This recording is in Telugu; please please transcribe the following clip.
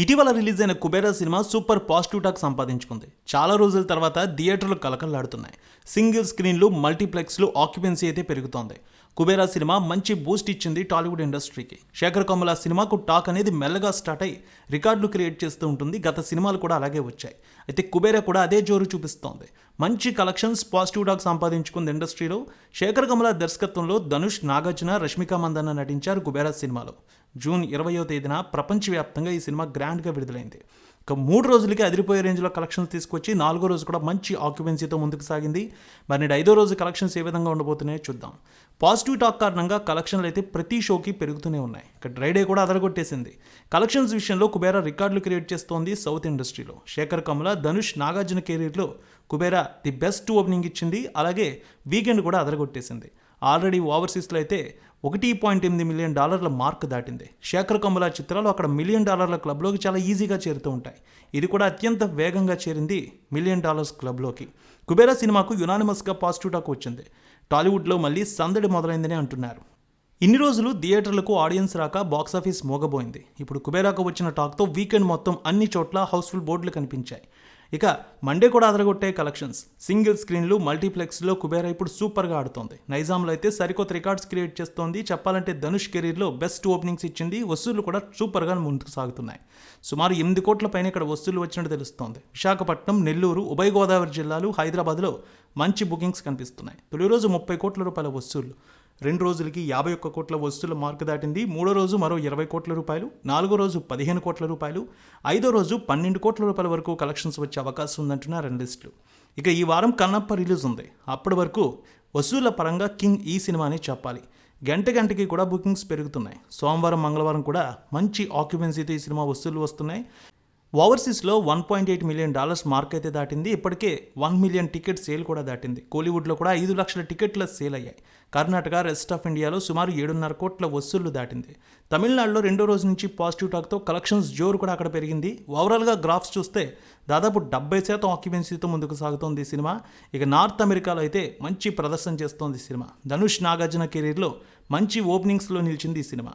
ఇటీవల రిలీజ్ అయిన కుబేరా సినిమా సూపర్ పాజిటివ్ టాక్ సంపాదించుకుంది. చాలా రోజుల తర్వాత థియేటర్లు కలకల్లాడుతున్నాయి. సింగిల్ స్క్రీన్లు మల్టీప్లెక్స్లు ఆక్యుపెన్సీ అయితే పెరుగుతోంది. కుబేరా సినిమా మంచి బూస్ట్ ఇచ్చింది టాలీవుడ్ ఇండస్ట్రీకి. శేఖర్ కమల సినిమాకు టాక్ అనేది మెల్లగా స్టార్ట్ అయ్యి రికార్డులు క్రియేట్ చేస్తూ ఉంటుంది. గత సినిమాలు కూడా అలాగే వచ్చాయి. అయితే కుబేరా కూడా అదే జోరు చూపిస్తోంది. మంచి కలెక్షన్స్ పాజిటివ్ టాక్ సంపాదించుకుంది ఇండస్ట్రీలో. శేఖర్ కమల దర్శకత్వంలో ధనుష్ నాగార్జున రష్మిక మందన్న నటించారు కుబేరా సినిమాలో. జూన్ ఇరవయో తేదీన ప్రపంచవ్యాప్తంగా ఈ సినిమా గ్రాండ్గా విడుదలైంది. మూడు రోజులకి అదిరిపోయే రేంజ్లో కలెక్షన్స్ తీసుకొచ్చి నాలుగో రోజు కూడా మంచి ఆక్యుపెన్సీతో ముందుకు సాగింది. మరి నేడు ఐదో రోజు కలెక్షన్స్ ఏ విధంగా ఉండబోతున్నాయో చూద్దాం. పాజిటివ్ టాక్ కారణంగా కలెక్షన్లు అయితే ప్రతి షోకి పెరుగుతూనే ఉన్నాయి. ఇక డ్రైడే కూడా అదరగొట్టేసింది. కలెక్షన్స్ విషయంలో కుబేరా రికార్డులు క్రియేట్ చేస్తోంది సౌత్ ఇండస్ట్రీలో శేఖర్ కమల ధనుష్ నాగార్జున కెరీర్లో కుబేరా ది బెస్ట్ ఓపెనింగ్ ఇచ్చింది. అలాగే వీకెండ్ కూడా అదరగొట్టేసింది. ఆల్రెడీ ఓవర్సీస్లో అయితే ఒకటి పాయింట్ ఎనిమిది మిలియన్ డాలర్ల మార్క్ దాటింది. శేఖర్ కమల చిత్రాలు అక్కడ మిలియన్ డాలర్ల క్లబ్లోకి చాలా ఈజీగా చేరుతూ ఉంటాయి. ఇది కూడా అత్యంత వేగంగా చేరింది మిలియన్ డాలర్స్ క్లబ్లోకి. కుబేరా సినిమాకు యునానిమస్గా పాజిటివ్ టాక్ వచ్చింది. టాలీవుడ్లో మళ్ళీ సందడి మొదలైందని అంటున్నారు. ఇన్ని రోజులు థియేటర్లకు ఆడియన్స్ రాక బాక్సాఫీస్ మోగబోయింది. ఇప్పుడు కుబేరాకు వచ్చిన టాక్తో వీకెండ్ మొత్తం అన్ని చోట్ల హౌస్ఫుల్ బోర్డులు కనిపించాయి. ఇక మండే కూడా అదరగొట్టే కలెక్షన్స్ సింగిల్ స్క్రీన్లు మల్టీప్లెక్స్లో కుబేరా ఇప్పుడు సూపర్గా ఆడుతోంది. నైజాంలో అయితే సరికొత్త రికార్డ్స్ క్రియేట్ చేస్తోంది. చెప్పాలంటే ధనుష్ కెరీర్లో బెస్ట్ ఓపెనింగ్స్ ఇచ్చింది. వసూళ్ళు కూడా సూపర్గా ముందుకు సాగుతున్నాయి. సుమారు ఎనిమిది కోట్ల పైన ఇక్కడ వసూళ్ళు వచ్చినట్టు తెలుస్తోంది. విశాఖపట్నం నెల్లూరు ఉభయ గోదావరి జిల్లాలు హైదరాబాద్లో మంచి బుకింగ్స్ కనిపిస్తున్నాయి. తొలి రోజు ముప్పై కోట్ల రూపాయల వసూళ్ళు. రెండు రోజులకి యాభై ఒక్క కోట్ల వస్తువుల మార్కు దాటింది. మూడో రోజు మరో ఇరవై కోట్ల రూపాయలు. నాలుగో రోజు పదిహేను కోట్ల రూపాయలు. ఐదో రోజు పన్నెండు కోట్ల రూపాయల వరకు కలెక్షన్స్ వచ్చే అవకాశం ఉందంటున్నారు అనలిస్టులు ఇక ఈ వారం కన్నప్ప రిలీజ్ ఉంది. అప్పటి వరకు వసూళ్ళ పరంగా కింగ్ ఈ సినిమానే చెప్పాలి. గంట గంటకి కూడా బుకింగ్స్ పెరుగుతున్నాయి. సోమవారం మంగళవారం కూడా మంచి ఆక్యుపెన్సీతో ఈ సినిమా వస్తువులు వస్తున్నాయి. ఓవర్సీస్లో one point eight million dollars mark అయితే దాటింది. ఇప్పటికే వన్ మిలియన్ టికెట్ సేల్ కూడా దాటింది. కోలీవుడ్లో కూడా ఐదు లక్షల టికెట్ల సేల్ అయ్యాయి. కర్ణాటక రెస్ట్ ఆఫ్ ఇండియాలో సుమారు ఏడున్నర కోట్ల వసూళ్ళు దాటింది. తమిళనాడులో రెండో రోజు నుంచి పాజిటివ్ టాక్తో కలెక్షన్స్ జోరు కూడా అక్కడ పెరిగింది. ఓవరాల్గా గ్రాఫ్స్ చూస్తే దాదాపు డెబ్బై శాతం ఆక్యుపెన్సీతో ముందుకు సాగుతోంది సినిమా. ఇక నార్త్ అమెరికాలో అయితే మంచి ప్రదర్శన చేస్తోంది సినిమా. ధనుష్ నాగార్జున కెరీర్లో మంచి ఓపెనింగ్స్లో నిలిచింది ఈ సినిమా.